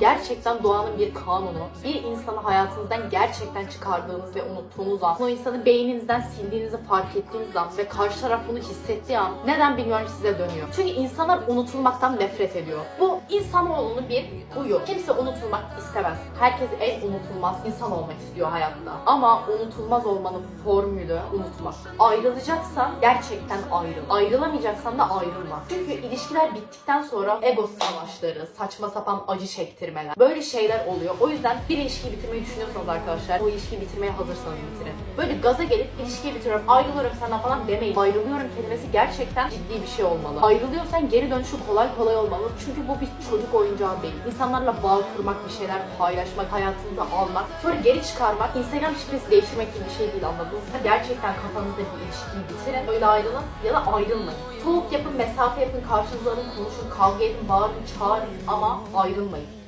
Gerçekten doğanın bir kanunu. Bir insanı hayatınızdan gerçekten çıkardığınız ve unuttuğunuz an, o insanı beyninizden sildiğinizi fark ettiğiniz an ve karşı taraf bunu hissettiği an neden bilmiyorum size dönüyor. Çünkü insanlar unutulmaktan nefret ediyor. Bu insanoğlunun bir huyu. Kimse unutulmak istemez. Herkes en unutulmaz insan olmak istiyor hayatta. Ama unutulmaz olmanın formülü unutmak. Ayrılacaksan gerçekten ayrıl. Ayrılamayacaksan da ayrılma. Çünkü ilişkiler bittikten sonra ego savaşları, saçma sapan acı çektirmeler. Böyle şeyler oluyor. O yüzden bir ilişkiyi bitirmeyi düşünüyorsanız arkadaşlar o ilişkiyi bitirmeye hazırsanız bitirin. Böyle gaza gelip ilişkiyi bitiriyorum, ayrılıyorum senden falan demeyin. Ayrılıyorum kelimesi gerçekten ciddi bir şey olmalı. Ayrılıyorsan geri dönüşü kolay kolay olmalı. Çünkü bu bir çocuk oyuncağı değil. İnsanlarla bağ kurmak, bir şeyler paylaşmak, hayatınıza almak, sonra geri çıkarmak, Instagram şifresi değiştirmek gibi bir şey değil anladınız mı? Gerçekten kafanızda bir ilişkiyi bitirin, öyle ayrılın ya da ayrılmayın. Soğuk yapın, mesafe yapın, karşınıza konuşun, kavga edin, bağırın, çağırın ama ayrılmayın.